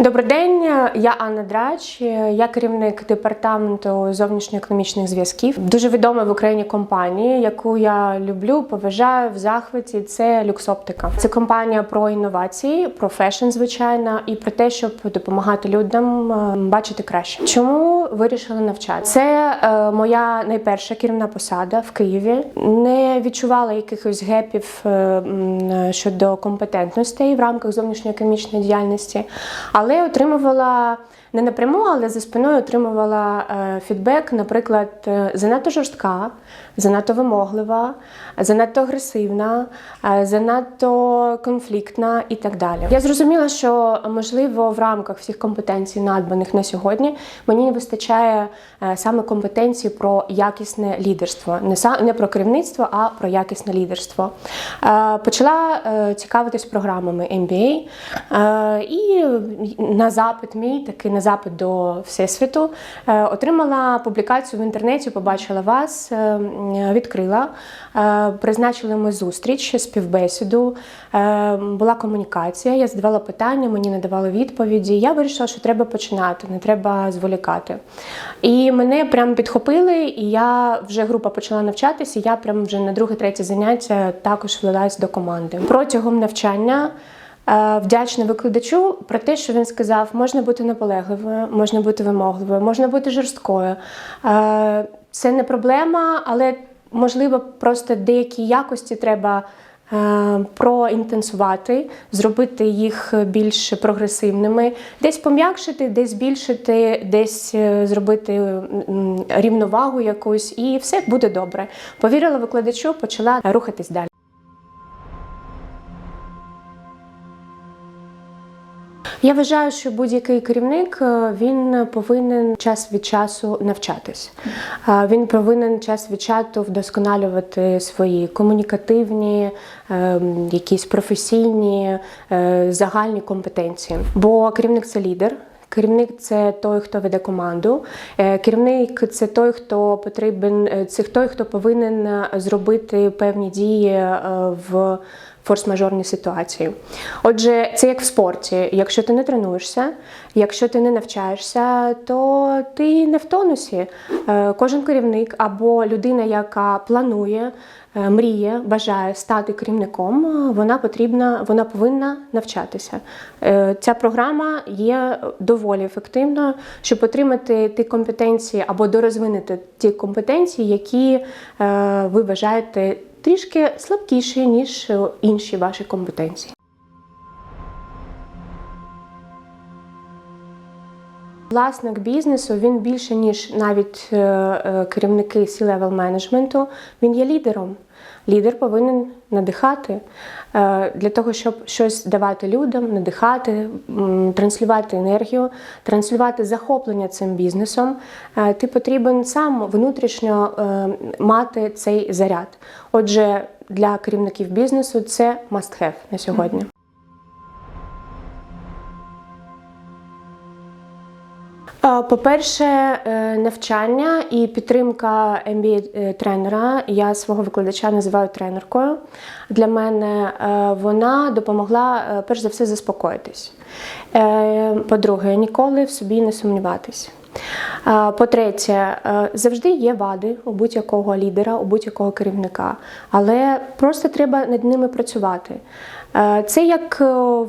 Добрий день, я Анна Драч, я керівник департаменту зовнішньоекономічних зв'язків. Дуже відома в Україні компанія, яку я люблю, поважаю в захваті. Це Люксоптика. Це компанія про інновації, про фешн, звичайно, і про те, щоб допомагати людям е, бачити краще. Чому вирішила навчати? Це е, моя найперша керівна посада в Києві. Не відчувала якихось гепів е, щодо компетентностей в рамках зовнішньоекономічної діяльності, але отримувала не напряму, але за спиною отримувала е, фідбек, наприклад, е, занадто жорстка, занадто вимоглива, занадто агресивна, е, занадто конфліктна і так далі. Я зрозуміла, що можливо в рамках всіх компетенцій, надбаних на сьогодні, мені не вистачає саме компетенції про якісне лідерство, не про керівництво, а про якісне лідерство. Почала цікавитись програмами MBA і на запит мій, такий на запит до Всесвіту, е, отримала публікацію в інтернеті, побачила вас, е, відкрила. Е, Призначили ми зустріч, співбесіду, була комунікація. Я задавала питання, мені надавали відповіді. Я вирішила, що треба починати, не треба зволікати. І мене прям підхопили, і я вже група почала навчатися. і Я прям вже на друге-третє заняття також влилась до команди. Протягом навчання. Е, Вдячна викладачу про те, що він сказав, можна бути наполегливою, можна бути вимогливою, можна бути жорсткою. Е, Це не проблема, але можливо просто деякі якості треба е, проінтенсувати, зробити їх більш прогресивними, десь пом'якшити, десь збільшити, десь зробити рівновагу якусь, і все буде добре. Повірила викладачу, почала рухатись далі. Я вважаю, що будь-який керівник е, він повинен час від часу навчатись. Е, Він повинен час від часу вдосконалювати свої комунікативні, е, якісь професійні, загальні компетенції. Бо керівник це лідер. Керівник це той, хто веде команду. Керівник це той, хто потрібен, це той, хто повинен зробити певні дії в форс-мажорній ситуації. Отже, це як в спорті. Якщо ти не тренуєшся, якщо ти не навчаєшся, то ти не в тонусі. Е, Кожен керівник або людина, яка планує, е, мріє, бажає стати керівником, е, вона потрібна, вона повинна навчатися. Ця програма є доволі ефективною, щоб отримати ті компетенції або дорозвинити ті компетенції, які ви вважаєте трішки слабкіші, ніж е, інші ваші компетенції. Власник бізнесу він більше ніж навіть е, е, керівники C-level менеджменту. Він є лідером. Лідер повинен надихати е, для того, щоб щось давати людям, надихати, транслювати енергію, транслювати захоплення цим бізнесом. Ти потрібен сам внутрішньо мати цей заряд. Отже, для керівників бізнесу це must have на сьогодні. По-перше, е, навчання і підтримка MBA-тренера. Я свого викладача називаю тренеркою. Для мене е, вона допомогла е, перш за все заспокоїтись. Е, По-друге, ніколи в собі не сумніватись. Е, По-третє, е, завжди є вади у будь-якого лідера, у будь-якого керівника, але просто треба над ними працювати. Е, Це як е,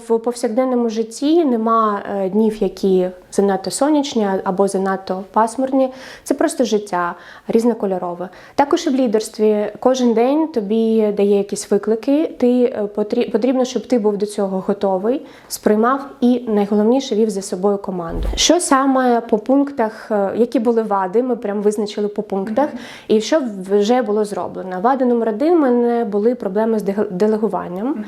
в повсякденному житті нема е, днів, які занадто сонячні або занадто пасмурні. Це просто життя різнокольорове. Також і в лідерстві кожен день тобі дає якісь виклики. Ти потрібно, щоб ти був до цього готовий, сприймав і найголовніше вів за собою команду. Що саме по пунктах, які були вади, ми прям визначили по пунктах, і що вже було зроблено. Вада номер один мене були проблеми з делегуванням.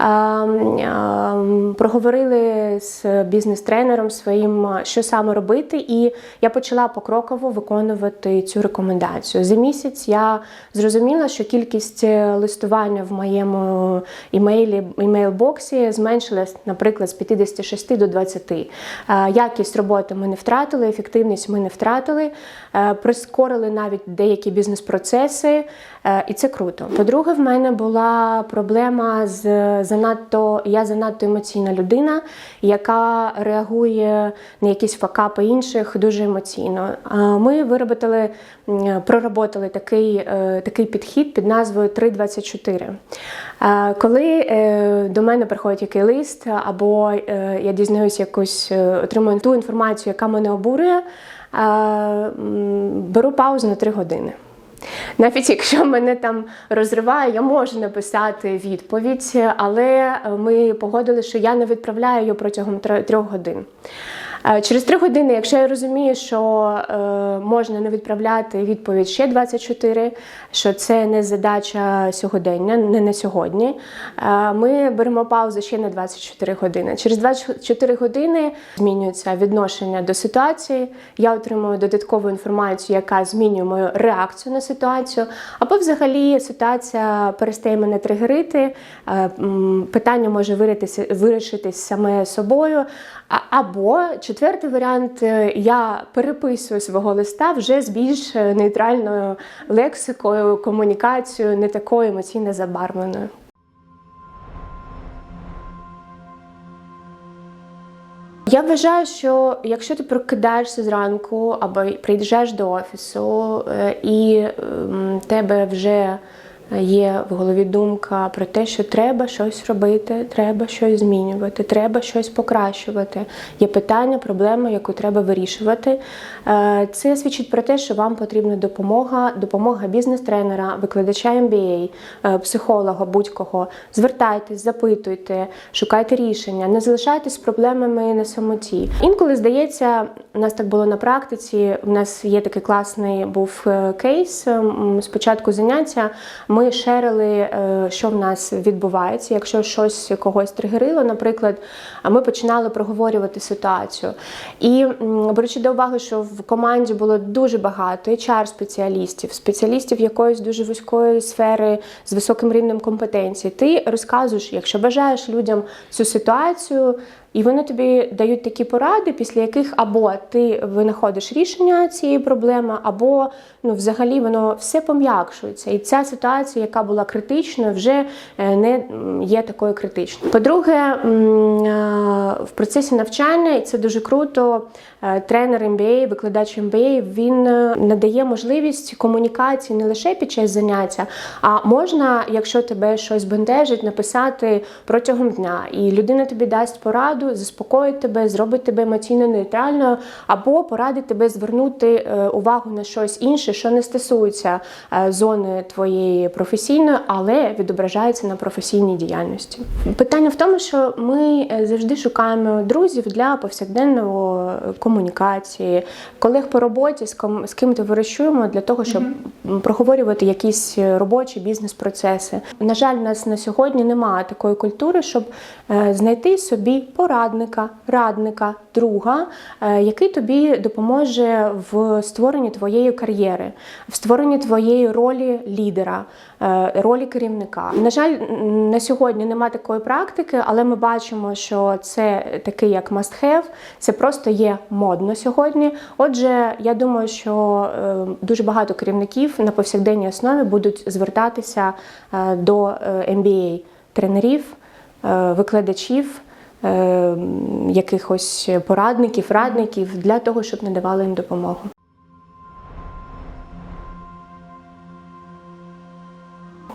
Ем, ем, Проговорили з бізнес-тренером своїм, е, що саме робити, і я почала покроково виконувати цю рекомендацію. За місяць я зрозуміла, що кількість е, листування в моєму імейлі імейл-боксі зменшилась, наприклад, з 56 до 20. Е, Якість роботи ми не втратили, ефективність ми не втратили, прискорили навіть деякі бізнес-процеси, і це круто. По-друге, в мене була проблема з занадто я занадто емоційна людина, яка реагує на якісь факапи інших дуже емоційно. Ми виробили, проработали такий, е, такий підхід під назвою 324. Е, Коли е, до мене приходить який лист, або я дізнаюсь якусь, отримую ту інформацію, яка мене обурює, беру паузу на 3 години. Навіть якщо мене там розриває, я можу написати відповідь, але ми погодили, що я не відправляю її протягом трьох годин. Е, Через три години, якщо я розумію, що е, можна не відправляти відповідь ще 24, що це не задача сьогодення, не на сьогодні, е, ми беремо паузу ще на 24 години. Через 24 години змінюється відношення до ситуації. Я отримую додаткову інформацію, яка змінює мою реакцію на ситуацію. Або взагалі ситуація перестає мене тригерити, питання може вирішитись саме собою. Або четвертий варіант, е, я переписую свого листа вже з більш е, нейтральною лексикою, комунікацією, не такою емоційно забарвленою. Я вважаю, що якщо ти прокидаєшся зранку або приїжджаєш до офісу е, і ем, тебе вже є в голові думка про те, що треба щось робити, треба щось змінювати, треба щось покращувати. Є питання, проблема, яку треба вирішувати. Е, Це свідчить про те, що вам потрібна допомога, допомога бізнес-тренера, викладача MBA, е, психолога, будь-кого. Звертайтесь, запитуйте, шукайте рішення, не залишайтесь з проблемами на самоті. Інколи здається, у нас так було на практиці. У нас є такий класний був е, кейс. Спочатку заняття ми шерили, е, що в нас відбувається. Якщо щось когось тригерило, наприклад, ми починали проговорювати ситуацію. І беручи до уваги, що в команді було дуже багато HR-спеціалістів, спеціалістів якоїсь дуже вузької сфери з високим рівнем компетенції, ти розказуєш, якщо бажаєш людям цю ситуацію. І вони тобі дають такі поради, після яких або ти винаходиш рішення цієї проблеми, або ну, взагалі воно все пом'якшується. І ця ситуація, яка була критичною, вже е, не є такою критичною. По-друге, е, в процесі навчання, і це дуже круто, е, тренер MBA, викладач MBA, він надає можливість комунікації не лише під час заняття, а можна, якщо тебе щось бентежить, написати протягом дня. І людина тобі дасть пораду, заспокоїть тебе, зробить тебе емоційно нейтральною, або порадить тебе звернути е, увагу на щось інше, що не стосується е, зони твоєї професійної, але відображається на професійній діяльності. Питання в тому, що ми е, завжди шукаємо друзів для повсякденного комунікації, колег по роботі, з ким, з ким ти вирощуємо для того, щоб м, проговорювати якісь робочі бізнес-процеси. На жаль, у нас на сьогодні немає такої культури, щоб знайти собі порадника, радника, друга, е, який тобі допоможе в створенні твоєї кар'єри, в створенні твоєї ролі лідера, е, ролі керівника. На жаль, на сьогодні немає такої практики, але ми бачимо, що це такий як must have, це просто є модно сьогодні. Отже, я думаю, що е, дуже багато керівників на повсякденній основі будуть звертатися до MBA тренерів, викладачів. Е, м, Якихось порадників, радників для того, щоб надавали їм допомогу.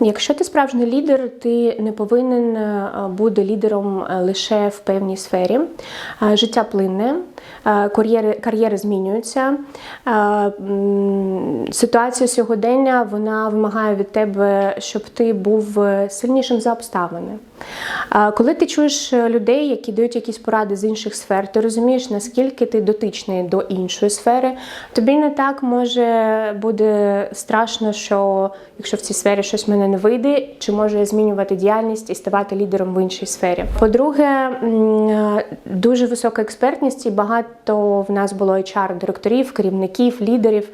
Якщо ти справжній лідер, ти не повинен е, бути лідером е, лише в певній сфері. Е, Життя плинне, кар'єри, кар'єри змінюються. Ситуація сьогодення вона вимагає від тебе, щоб ти був сильнішим за обставини. Коли ти чуєш людей, які дають якісь поради з інших сфер, ти розумієш, наскільки ти дотичний до іншої сфери. Тобі не так може буде страшно, що якщо в цій сфері щось мене не вийде, чи може змінювати діяльність і ставати лідером в іншій сфері. По-друге, е, дуже висока експертність, і багато в нас було HR-директорів, керівників, лідерів.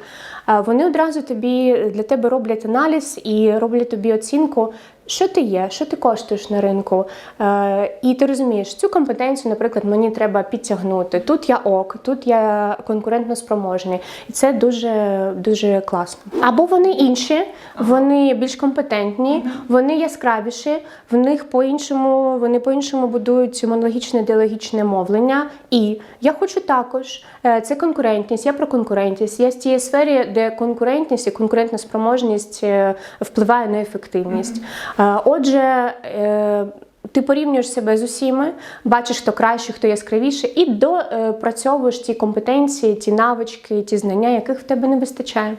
Е, Вони одразу тобі для тебе роблять аналіз і роблять тобі оцінку що ти є, що ти коштуєш на ринку. Е, і ти розумієш, цю компетенцію, наприклад, мені треба підтягнути. Тут я ок, тут я конкурентно спроможний. І це дуже, дуже класно. Або вони інші, вони більш компетентні, вони яскравіші, в них по-іншому, вони по-іншому будують монологічне ідеологічне мовлення. І я хочу також. Е, Це конкурентність, я про конкурентність. Я з тієї сфері, де конкурентність і конкурентна спроможність е, впливає на ефективність. Е, Отже, е, ти порівнюєш себе з усіма, бачиш, хто краще, хто яскравіше, і допрацьовуєш ті компетенції, ті навички, ті знання, яких в тебе не вистачає.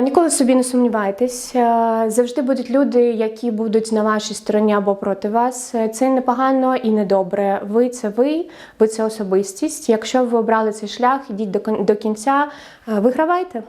Ніколи собі не сумнівайтесь. Е, Завжди будуть люди, які будуть на вашій стороні або проти вас. Це не погано і не добре. Ви це ви, ви це особистість. Якщо ви обрали цей шлях, ідіть до кінця, вигравайте.